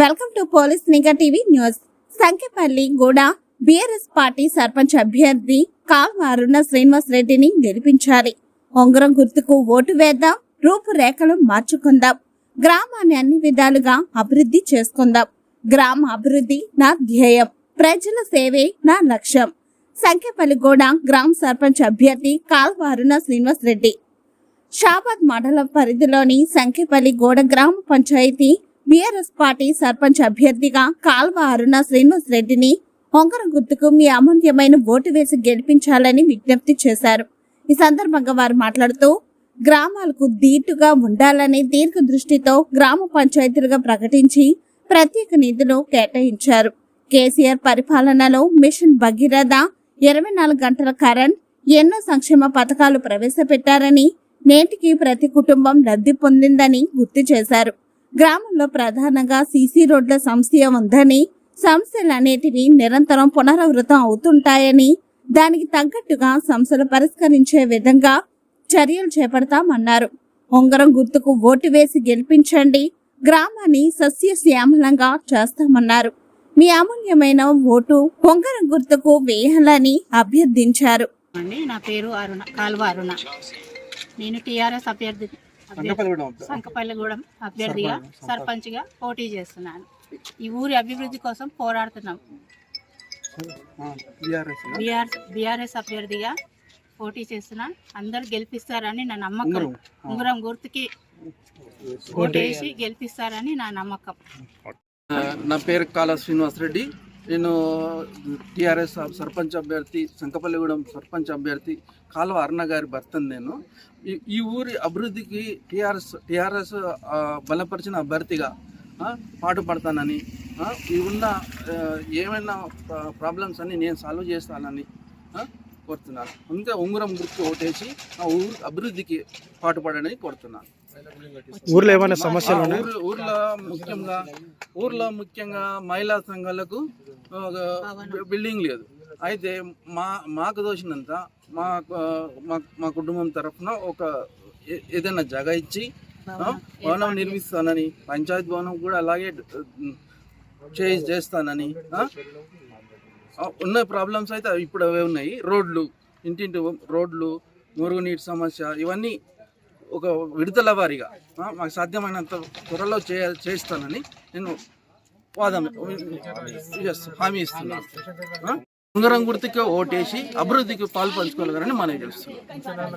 Welcome to police Nigha TV news. Sankhyapalli Guda BRS party sarpanch అభ్యర్థి కాల్వారున్న అరుణ శ్రీనివాస్ రెడ్డిని గెలిపించాలి. ఉంగరం గుర్తుకు ఓటు వేద్దాం రూపురేఖలు మార్చుకుందాం గ్రామాన్ని అన్ని విధాలుగా అభివృద్ధి చేసుకుందాం. గ్రామ అభివృద్ధి నా ధ్యేయం ప్రజల సేవే నా లక్ష్యం. సంఖ్యపల్లి గూడ గ్రామ సర్పంచ్ అభ్యర్థి కాల్వ అరుణ శ్రీనివాస్ రెడ్డి. షాబాద్ మండలం పరిధిలోని సంఖ్యపల్లి గోడ గ్రామ పంచాయతీ బీఆర్ఎస్ పార్టీ సర్పంచ్ అభ్యర్థిగా కాల్వ అరుణ శ్రీనివాస్ రెడ్డిని ఒంగర గుర్తుకు మీ అమూల్యమైన ఓటు వేసి గెలిపించాలని విజ్ఞప్తి చేశారు. ఈ సందర్భంగా వారు మాట్లాడుతూ గ్రామాలకు దీటుగా ఉండాలని దీర్ఘ దృష్టితో గ్రామ పంచాయతీలుగా ప్రకటించి ప్రత్యేక నిధులు కేటాయించారు. కేసీఆర్ పరిపాలనలో మిషన్ భగీరథ ఇరవై నాలుగు గంటల కరెంట్ ఎన్నో సంక్షేమ పథకాలు ప్రవేశపెట్టారని నేటికి ప్రతి కుటుంబం లబ్ధి పొందిందని గుర్తు చేశారు. గ్రామంలో ప్రధానంగా సీసీ రోడ్ల సమస్య ఉందని సమస్యలన్నిటివి నిరంతరం పునరావృతం అవుతుంటాయని దానికి తగ్గట్టుగా సమస్యలు పరిష్కరించే విధంగా చర్యలు చేపడతామన్నారు. ఉంగరం గుర్తుకు ఓటు వేసి గెలిపించండి గ్రామాన్ని సస్యశ్యామలంగా చేస్తామన్నారు. మీ అమూల్యమైన ఓటు ఉంగరం గుర్తుకు వేయాలని అభ్యర్థించారు. నా పేరు అరుణ కాల్వ అరుణ. నేను టీఆర్ఎస్ అభ్యర్థి. సంకపల్లిగూడెం అభ్యర్థిగా సర్పంచ్గా పోటీ చేస్తున్నాను. ఈ ఊరి అభివృద్ధి కోసం పోరాడుతున్నాం. బీఆర్ బీఆర్ఎస్ అభ్యర్థిగా పోటీ చేస్తున్నాను. అందరు గెలిపిస్తారని నా నమ్మకం. ఉంగరం గుర్తుకి ఓటేసి గెలిపిస్తారని నా నమ్మకం. నా పేరు కాల శ్రీనివాస్ రెడ్డి నేను టీఆర్ఎస్ సర్పంచ్ అభ్యర్థి సంకపల్లిగూడెం సర్పంచ్ అభ్యర్థి కాలువ అరుణ గారి భర్తను నేను. ఈ ఈ ఊరి అభివృద్ధికి టీఆర్ఎస్ టీఆర్ఎస్ బలపరిచిన అభ్యర్థిగా పాటుపడతానని ఈ ఉన్న ఏమైనా ప్రాబ్లమ్స్ అన్ని నేను సాల్వ్ చేస్తానని కోరుతున్నాను. ఇంకా ఉంగరం గుర్తు ఓటేసి ఆ ఊరి అభివృద్ధికి పాటుపడని కోరుతున్నాను. ఊర్లో ఏమైనా సమస్యలు ఉన్నాయి? ఊర్లో ముఖ్యంగా ఊర్లో ముఖ్యంగా మహిళా సంఘాలకు ఒక బిల్డింగ్ లేదు. అయితే మా మాకు దోచినంత మా మా మా కుటుంబం తరఫున ఒక ఏదైనా జగ ఇచ్చి భవనం నిర్మిస్తానని పంచాయతీ భవనం కూడా అలాగే చే చేస్తానని ఉన్న ప్రాబ్లమ్స్ అయితే ఇప్పుడు అవే ఉన్నాయి. రోడ్లు ఇంటింటి రోడ్లు మురుగునీటి సమస్య ఇవన్నీ ఒక విడుదల వారిగా మాకు సాధ్యమైనంత త్వరలో చే చేస్తానని నేను వాదం హామీ ఇస్తున్నాను ఆ? ఉంగరం గుర్తుకే ఓటేసి అభివృద్ధికి పాలు పంచుకోగలరని మనం చేస్తున్నాం